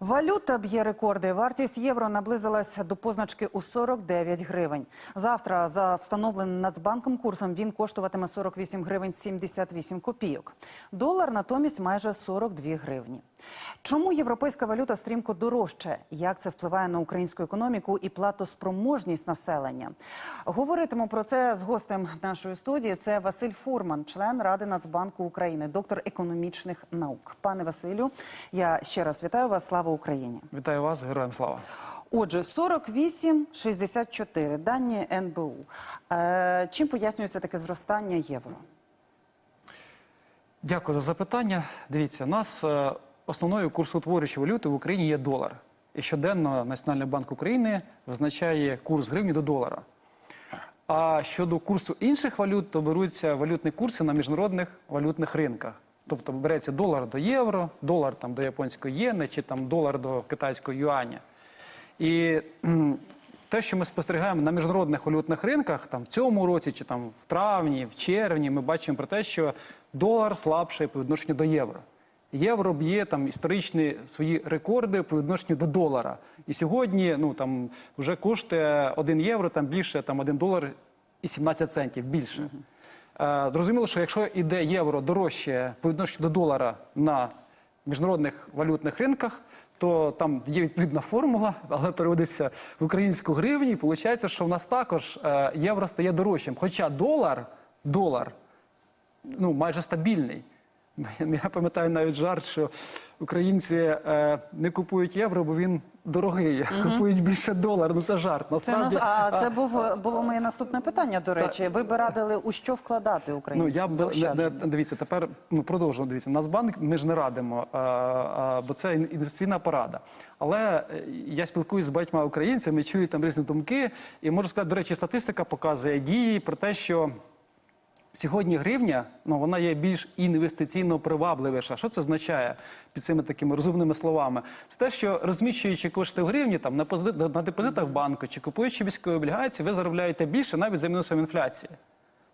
Валюта б'є рекорди. Вартість євро наблизилась до позначки у 49 гривень. Завтра за встановленим Нацбанком курсом він коштуватиме 48 гривень 78 копійок. Долар натомість майже 42 гривні. Чому європейська валюта стрімко дорожче? Як це впливає на українську економіку і платоспроможність населення? Говоритиму про це з гостем нашої студії. Це Василь Фурман, член Ради Нацбанку України, доктор економічних наук. Пане Василю, я ще раз вітаю вас. Слава Україні! Вітаю вас, героям слава. Отже, 48,64 дані НБУ. Е, чим пояснюється таке зростання євро? Дякую за запитання. Дивіться, нас е, основною курсоутворюючою валютою в Україні є долар. І щоденно Національний банк України визначає курс гривні до долара. А щодо курсу інших валют, то беруться валютні курси на міжнародних валютних ринках. Тобто береться долар до євро, долар там до японської єни чи там долар до китайського юаня. І те, що ми спостерігаємо на міжнародних валютних ринках, там в цьому році, чи там в травні, в червні, ми бачимо про те, що долар слабший по відношенню до євро. Євро б'є там історичні свої рекорди по відношенню до долара. І сьогодні ну там вже коштує 1 євро, там більше там 1 долар і 17 центів більше. Е, Зрозуміло, що якщо йде євро дорожче по відношенню до долара на міжнародних валютних ринках, то там є відповідна формула, але переводиться в українську гривні. І виходить, що в нас також е, євро стає дорожчим. Хоча долар, долар ну, майже стабільний. Я пам'ятаю навіть жарт, що українці е, не купують євро, бо він дорогий. Купують більше долар. Ну це жарт. Це Насправді, нас, а це був було моє наступне питання. До речі, ви би радили у що вкладати Ну я б дивіться, тепер ну продовжуємо. Дивіться, Нацбанк ми ж не радимо, а, а, бо це інвестиційна порада. Але е, я спілкуюся з багатьма українцями, чую там різні думки, і можу сказати, до речі, статистика показує дії про те, що. Сьогодні гривня ну вона є більш інвестиційно привабливіша. Що це означає під цими такими розумними словами? Це те, що розміщуючи кошти в гривні там на пози- на депозитах банку чи купуючи військові облігації, ви заробляєте більше навіть за мінусом інфляції.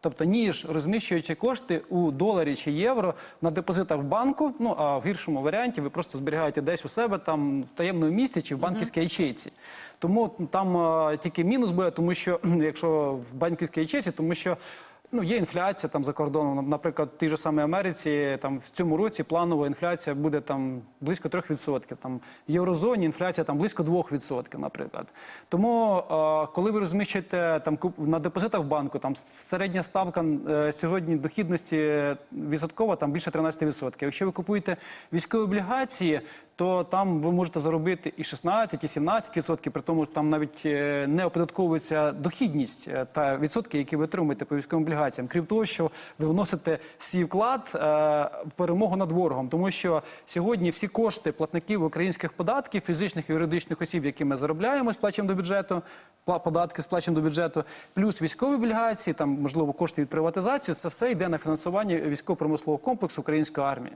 Тобто, ніж розміщуючи кошти у доларі чи євро на депозитах в банку, ну а в гіршому варіанті ви просто зберігаєте десь у себе там в таємному місці чи в банківській ячейці. Тому там е, тільки мінус буде, тому що якщо в банківській ячейці, тому що. Ну, є інфляція там за кордоном. Наприклад, в тій же самій Америці там в цьому році планова інфляція буде там близько 3%. Там в єврозоні інфляція там близько 2%, наприклад. Тому, е, коли ви розміщуєте там на депозитах в банку, там середня ставка е, сьогодні дохідності відсоткова там більше 13%. Якщо ви купуєте військові облігації, то там ви можете заробити і 16, і 17%, при тому що там навіть е, не оподатковується дохідність е, та відсотки, які ви отримуєте по військовим облігаціям. Крім того, що ви вносите свій вклад е, в перемогу над ворогом, тому що сьогодні всі кошти платників українських податків, фізичних і юридичних осіб, які ми заробляємо, сплачуємо до бюджету, податки сплачуємо до бюджету, плюс військові облігації, там можливо кошти від приватизації, це все йде на фінансування військово-промислового комплексу української армії.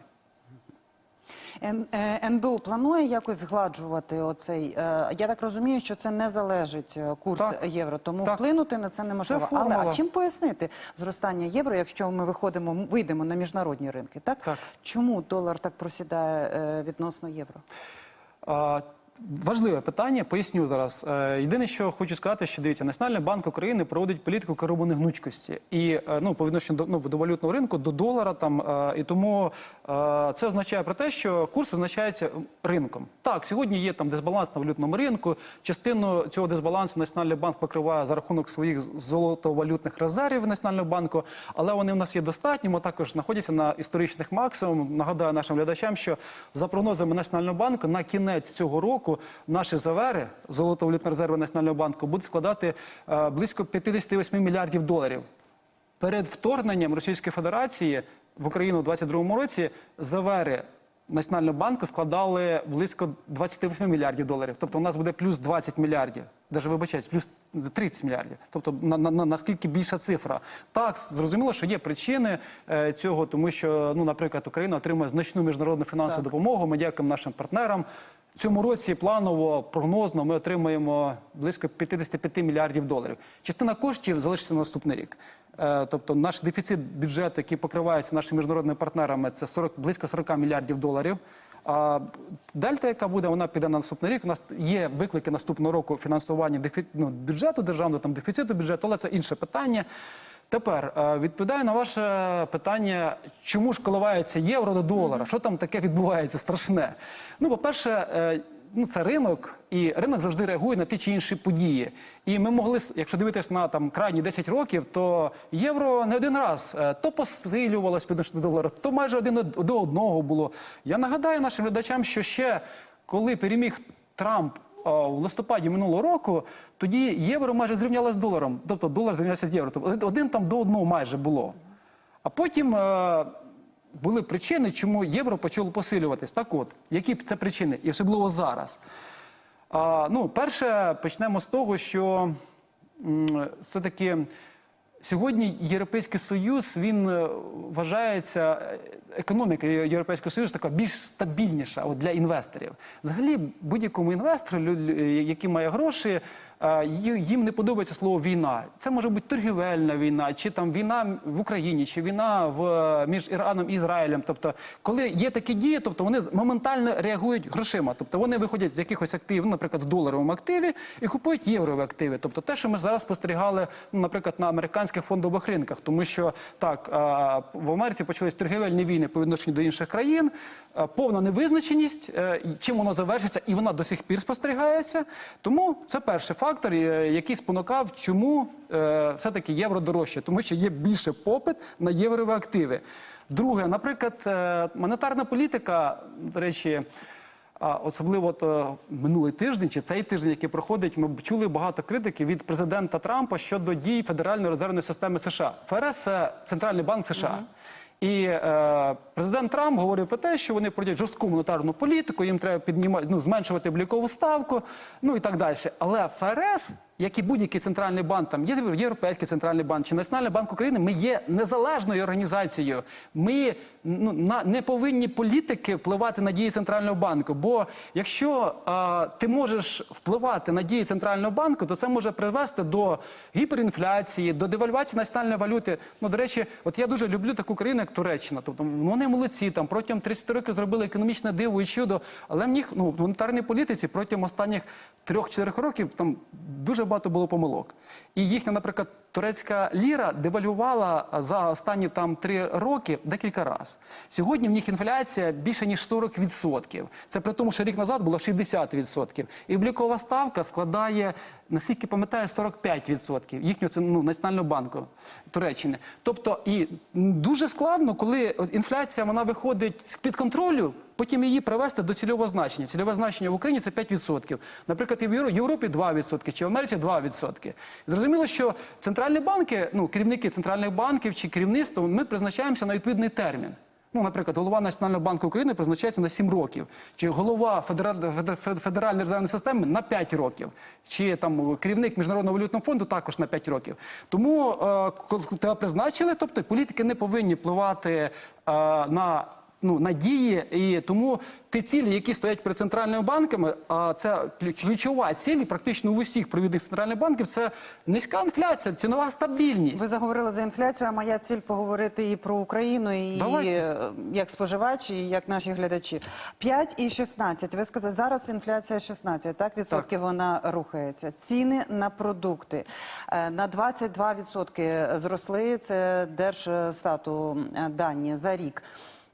Н- е, НБУ планує якось згладжувати оцей. е, Я так розумію, що це не залежить е, курс Так. євро, тому Так. вплинути на це неможливо. Але а чим пояснити зростання євро, якщо ми виходимо, вийдемо на міжнародні ринки? Так, Так. чому долар так просідає відносно євро? А, Важливе питання, поясню зараз. Е, Єдине, що хочу сказати, що дивіться, Національний банк України проводить політику керованої гнучкості і е, ну по відношенню до ну до валютного ринку, до долара там е, і тому це означає про те, що курс визначається ринком. Так, сьогодні є там дисбаланс на валютному ринку. Частину цього дисбалансу Національний банк покриває за рахунок своїх золотовалютних резервів Національного банку, але вони в нас є достатніми. Також знаходяться на історичних максимумах. Нагадаю нашим глядачам, що за прогнозами Національного банку на кінець цього року наші завери золотовалютні резерви Національного банку будуть складати е, близько 58 мільярдів доларів. Перед вторгненням Російської Федерації в Україну у 2022 році завери Національного банку складали близько 28 мільярдів доларів. Тобто у нас буде плюс 20 мільярдів. Даже вибачаюсь, плюс 30 мільярдів. Тобто на, на, на наскільки більша цифра. Так, зрозуміло, що є причини е, цього, тому що, ну, наприклад, Україна отримує значну міжнародну фінансову допомогу. Ми дякуємо нашим партнерам. Цьому році планово, прогнозно ми отримаємо близько 55 мільярдів доларів. Частина коштів залишиться на наступний рік. Е, Тобто наш дефіцит бюджету, який покривається нашими міжнародними партнерами, це 40, близько 40 мільярдів доларів. А дельта, яка буде, вона піде на наступний рік. У нас є виклики наступного року фінансування дефі... ну, бюджету державного, там дефіциту бюджету, але це інше питання. Тепер е, відповідаю на ваше питання, чому ж коливається євро до долара? Що там таке відбувається страшне? Ну, по-перше, е, ну, це ринок, і ринок завжди реагує на ті чи інші події. І ми могли, якщо дивитись на там крайні 10 років, то євро не один раз е, то посилювалось по відношенню до долара, то майже один до одного було. Я нагадаю нашим глядачам, що ще коли переміг Трамп в листопаді минулого року, тоді євро майже зрівнялося з доларом. Тобто долар зрівнявся з євро. Тобто один там до одного майже було. А потім е, були причини, чому євро почало посилюватись. Так от, які це причини? І особливо зараз. А, ну, перше, почнемо з того, що все-таки сьогодні Європейський Союз він е, вважається е, економіка Європейського Союзу така більш стабільніша от, для інвесторів. Взагалі, будь-якому інвестору, який має гроші, їм не подобається слово війна. Це може бути торгівельна війна, чи там війна в Україні, чи війна в е, між Іраном і Ізраїлем. Тобто, коли є такі дії, тобто вони моментально реагують грошима. Тобто вони виходять з якихось активів, наприклад, в доларовому активі і купують єврові активи. Тобто те, що ми зараз спостерігали, ну, наприклад, на американських фондових ринках, тому що так е, в Америці почались торгівельні війни по відношенню до інших країн, е, повна невизначеність, е, чим воно завершиться, і вона до сих пір спостерігається. Тому це перший фактор, е, який спонукав, чому е, все-таки євро дорожче, тому що є більше попит на єврові активи. Друге, наприклад, е, монетарна політика, до речі. Особливо е, минулий тиждень чи цей тиждень, який проходить, ми чули багато критики від президента Трампа щодо дій Федеральної резервної системи США. ФРС це центральний банк США. І е, президент Трамп говорив про те, що вони проводять жорстку монетарну політику, їм треба піднімати, ну, зменшувати облікову ставку, ну і так далі. Але ФРС, як і будь-який центральний банк, там є Європейський центральний банк чи Національний банк України, ми є незалежною організацією. Ми ну, на, не повинні політики впливати на дії центрального банку. Бо якщо е, ти можеш впливати на дії центрального банку, то це може привести до гіперінфляції, до девальвації національної валюти. Ну, до речі, от я дуже люблю таку країну, як Туреччина. Тобто вони молодці, там протягом 30 років зробили економічне диво і чудо. Але в них ну, в монетарній політиці протягом останніх 3-4 років там дуже багато було помилок. І їхня, наприклад, турецька ліра девальвувала за останні там три роки декілька разів. Сьогодні в них інфляція більше ніж 40%. Це при тому, що рік назад було 60%. І облікова ставка складає, наскільки пам'ятаю, 45% їхнього ну, національного банку Туреччини. Тобто, і дуже складно, коли інфляція вона виходить з-під контролю. Потім її привести до цільового значення. Цільове значення в Україні це 5%. Наприклад, і в Європі 2%, чи в Америці 2%. І Зрозуміло, що центральні банки, ну керівники центральних банків чи керівництво, ми призначаємося на відповідний термін. Ну, наприклад, голова Національного банку України призначається на 7 років, чи голова Федераль- Федер- Фед- Федеральної резервної системи на 5 років, чи там керівник Міжнародного валютного фонду також на 5 років. Тому е, коли тебе призначили, тобто політики не повинні впливати е, на ну, надії, і тому ті цілі, які стоять перед центральними банками, а це ключ- ключова ціль практично у усіх провідних центральних банків, це низька інфляція, цінова стабільність. Ви заговорили за інфляцію, а моя ціль поговорити і про Україну, і Давайте. е, як споживачі, і як наші глядачі. 5 і 16. Ви сказали, зараз інфляція 16, так? Відсотків вона рухається. Ціни на продукти е, на 22 відсотки зросли. Це Держстату е, дані за рік.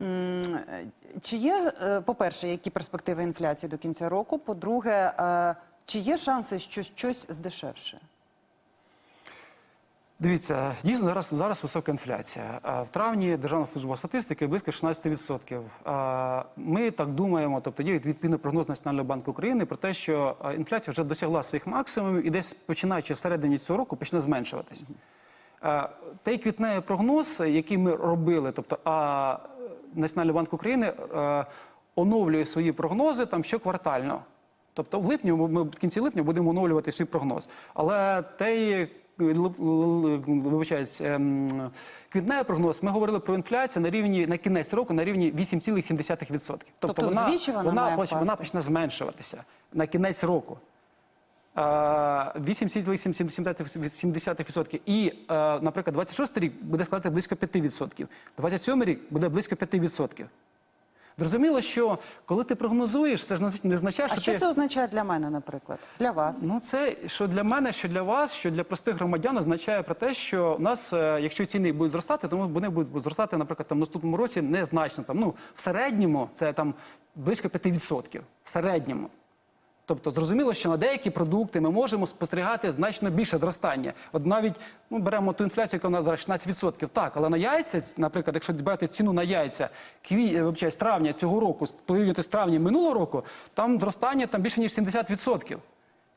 Е, Чи є, е, по-перше, які перспективи інфляції до кінця року? По-друге, е, чи є шанси, що щось здешевше? Дивіться, дійсно зараз, зараз висока інфляція. В травні Державна служба статистики близько 16%. Ми так думаємо, тобто є відповідний прогноз Національного банку України про те, що інфляція вже досягла своїх максимумів і десь починаючи з середини цього року почне зменшуватись. Той квітневий прогноз, який ми робили, тобто Національний банк України е, оновлює свої прогнози там щоквартально. Тобто в липні ми в кінці липня будемо оновлювати свій прогноз. Але той л- вибачаюсь, ем, квітневий прогноз, ми говорили про інфляцію на рівні на кінець року на рівні 8,7%. Тобто вдвічі вона має поч- вона почне зменшуватися на кінець року. А, 8,7%. І, е, наприклад, 26 рік буде складати близько 5%. 27 рік буде близько 5%. Зрозуміло, що коли ти прогнозуєш, це ж не означає, А що що ти... це означає для мене, наприклад? Для вас? Ну, це що для мене, що для вас, що для простих громадян означає про те, що у нас, е, якщо ціни будуть зростати, то вони будуть зростати, наприклад, там в наступному році незначно. Там ну в середньому це там близько 5%. В середньому. Тобто зрозуміло, що на деякі продукти ми можемо спостерігати значно більше зростання. От навіть ну беремо ту інфляцію, яка у нас зараз 16%. Так, але на яйця, наприклад, якщо брати ціну на яйця кві, е, вибачаюсь, травня цього року, порівняти з травнем минулого року, там зростання там більше ніж 70%.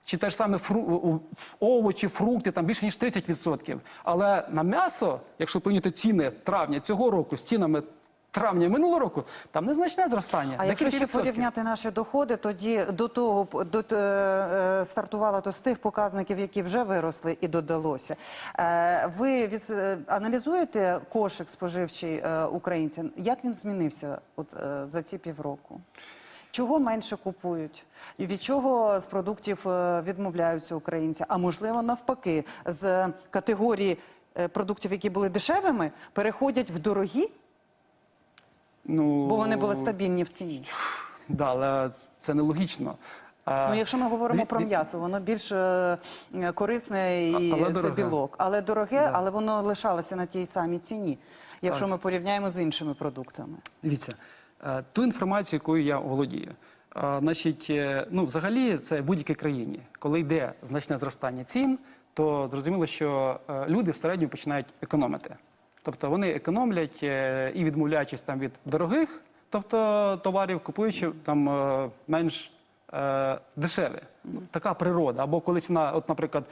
Чи те ж саме фру... овочі, фрукти, там більше ніж 30%. Але на м'ясо, якщо порівняти ціни травня цього року з цінами травня минулого року, там незначне зростання. А якщо ще порівняти наші доходи, тоді до того до е, е, стартувало то з тих показників, які вже виросли і додалося. Е, Ви від, е, аналізуєте кошик споживчий е, українців? Як він змінився от е, за ці півроку? Чого менше купують? І від чого з продуктів е, відмовляються українці? А можливо, навпаки, з категорії продуктів, які були дешевими, переходять в дорогі, Ну, бо вони були стабільні в ціні. Да, але це нелогічно. Ну, якщо ми говоримо про м'ясо, воно більш е, е, корисне і але це дороге. білок, але дороге, Да. але воно лишалося на тій самій ціні, якщо ми порівняємо з іншими продуктами. Дивіться, е, ту інформацію, якою я володію. Значить, ну, взагалі, це в будь-якій країні. Коли йде значне зростання цін, то зрозуміло, що люди в середньому починають економити. Тобто вони економлять е, і відмовляючись там від дорогих, тобто товарів, купуючи там е, менш е, дешеві. Ну, Така природа. Або коли ціна, от, наприклад,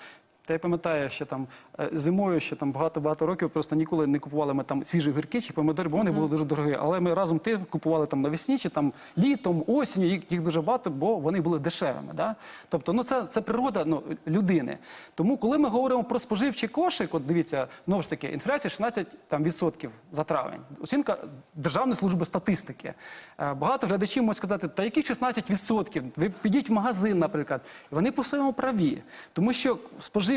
та я пам'ятаю, що там е, зимою, ще там багато-багато років просто ніколи не купували ми там свіжі гірки чи помидори, бо вони були дуже дорогі. Але ми разом ти купували там навесні чи там літом, осінню, їх, їх дуже багато, бо вони були дешевими. Да? Тобто, ну це, це природа ну, людини. Тому, коли ми говоримо про споживчий кошик, от дивіться, знову ж таки, інфляція 16 там, відсотків за травень. Оцінка Державної служби статистики. Е, Багато глядачів можуть сказати, та які 16 відсотків? Ви підіть в магазин, наприклад. Вони по своєму праві. Тому що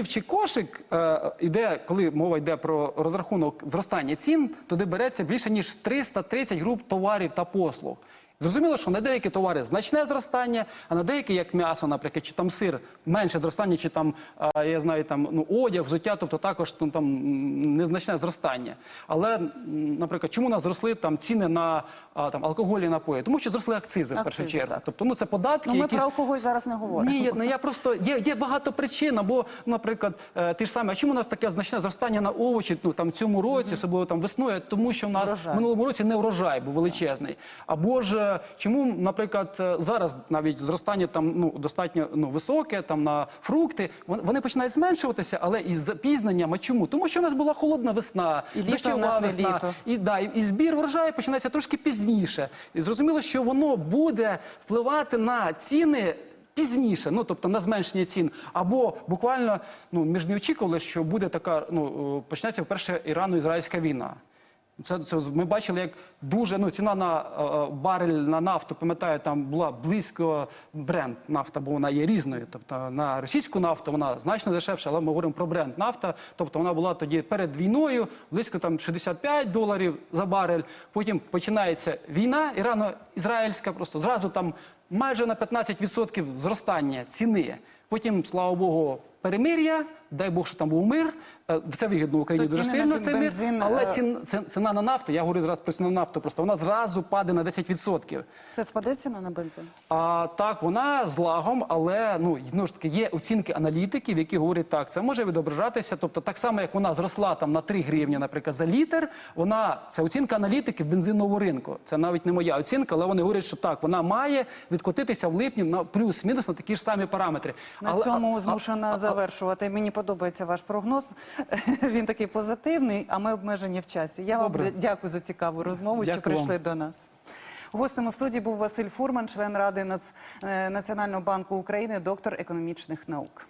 споживчий кошик е, іде, коли мова йде про розрахунок зростання цін, туди береться більше ніж 330 груп товарів та послуг. Зрозуміло, що на деякі товари значне зростання, а на деякі, як м'ясо, наприклад, чи там сир, менше зростання, чи там, я знаю, там ну, одяг, взуття, тобто також ну, там незначне зростання. Але, наприклад, чому у нас зросли там ціни на там алкогольні напої? Тому що зросли акцизи, в першу чергу. так. Тобто, ну це податки, Ну, ми які про алкоголь зараз не говоримо. ні, я- ну я просто є, є багато причин. Або, наприклад, е, ті ж самі, а чому у нас таке значне зростання на овочі? Ну там цьому році, особливо там весною, тому що в нас Врожай. в минулому році не врожай був величезний. Або ж е, чому, наприклад, е, зараз навіть зростання там ну достатньо ну високе, там на фрукти, вони починають зменшуватися, але із запізненням. А чому? Тому що в нас була холодна весна, І літо в нас не весна, літо. і, да, і, і збір врожаю починається трошки пізніше. І зрозуміло, що воно буде впливати на ціни. Пізніше, ну тобто на зменшення цін, або буквально ну ми ж не очікували, що буде така. Ну е, почнеться вперше Ірано-Ізраїльська війна. Це, це ми бачили, як дуже ну ціна на е, е, барель на нафту, пам'ятаю, там була близько бренд нафта, бо вона є різною. Тобто на російську нафту вона значно дешевша, але ми говоримо про бренд нафта. Тобто вона була тоді перед війною близько там 65 доларів за барель. Потім починається війна, ірано-ізраїльська, просто зразу там майже на 15% зростання ціни. Потім, слава Богу, перемир'я, дай Бог, що там був мир. Це вигідно Україні То дуже сильно. Це мир, але е, ціна, на нафту, я говорю зараз про ціну на нафту, просто вона зразу падає на 10%. Це впаде ціна на бензин? А так, вона з лагом, але ну знову ж таки є оцінки аналітиків, які говорять, так, це може відображатися. Тобто, так само як вона зросла там на 3 гривні, наприклад, за літр. Вона це оцінка аналітиків бензинового ринку. Це навіть не моя оцінка, але вони говорять, що так, вона має відкотитися в липні на плюс-мінус на такі ж самі параметри. На Але- цьому а- а- змушена завершувати. Мені подобається ваш прогноз. Він такий позитивний, а ми обмежені в часі. Я Добре. вам дякую за цікаву розмову, що вам. прийшли до нас. Гостем у студії був Василь Фурман, член Ради е, Національного банку України, доктор економічних наук.